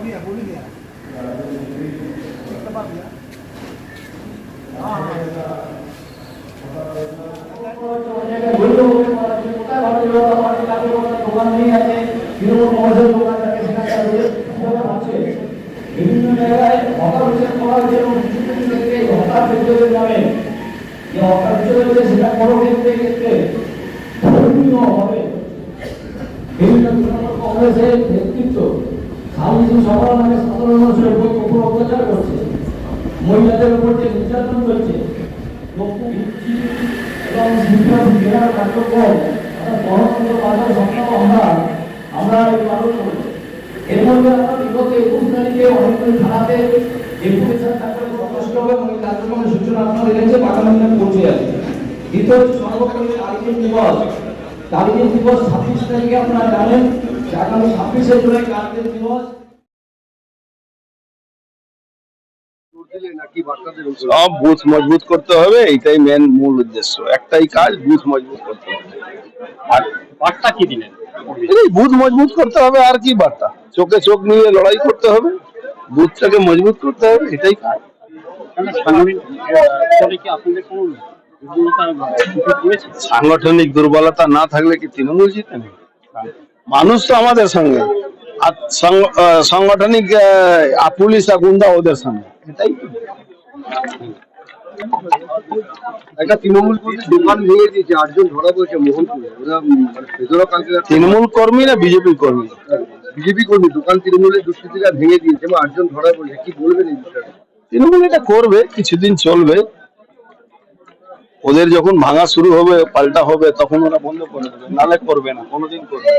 दिया बोल ही दिया एक दफा दिया हाँ हाँ দোকান নেই আছে তৃণমূল কংগ্রেসের দোকান থাকে সেখানে সেখানে আছে বিভিন্ন জায়গায় হকার উচ্ছেদ করা হয়েছে এবং কিছু কিছু ক্ষেত্রে এই হকার বিদ্রোহের নামে যে হকার বিদ্রোহ হয়েছে সেটা কোনো ক্ষেত্রে ক্ষেত্রে ধর্মীয় হবে বিভিন্ন তৃণমূল কংগ্রেসের নেতৃত্ব স্বামীজি সবার নামে সাধারণ মানুষের উপর অত্যাচার করছে। মহিলাদের উপর যে নির্যাতন করছে। এবং শিক্ষার জেলার কার্যক্রম। আমরা এই পালন করি। এর একুশ তারিখে অনেকগুলি থানাতে যথেষ্ট হবে এবং কার্যক্রমের সূচনা আপনারা দেখেছে বাগানে পৌঁছে যাবে দ্বিতীয় হচ্ছে দিবস। কালীন দিবস ছাব্বিশ তারিখে আপনারা জানেন আগামী ছাব্বিশে জুলাই কালীন দিবস। সব বুথ মজবুত করতে হবে এইটাই মেন মূল উদ্দেশ্য। একটাই কাজ বুথ মজবুত করতে হবে। আর বার্তা কি দিলেন? বুথ মজবুত করতে হবে আর কি বার্তা? চোখে চোখ নিয়ে লড়াই করতে হবে বুথটাকে মজবুত করতে হবে এটাই কাজ। সাংগঠনিক স্তরে কি আপনাদের কোনো দুর্বলতা না থাকলে কি তৃণমূল জিতে? মানুষ তো আমাদের সঙ্গে। আর সাংগঠনিক পুলিশ আর গুন্ডা ওদের সঙ্গে। এটাই। মানে তৃণমূল কর্মী না বিজেপি কর্মী? বিজেপি কর্মী দোকান তৃণমূলের দুষ্কৃতীরা ভেঙে দিয়েছে এবং আটজন ধরা পড়েছে। কি বলবেন এই বিষয়ে? তৃণমূল এটা করবে কিছুদিন চলবে। ওদের যখন ভাঙা শুরু হবে, পাল্টা হবে, তখন ওরা বন্ধ করে দেবে নালে করবে না, কোনোদিন করবে।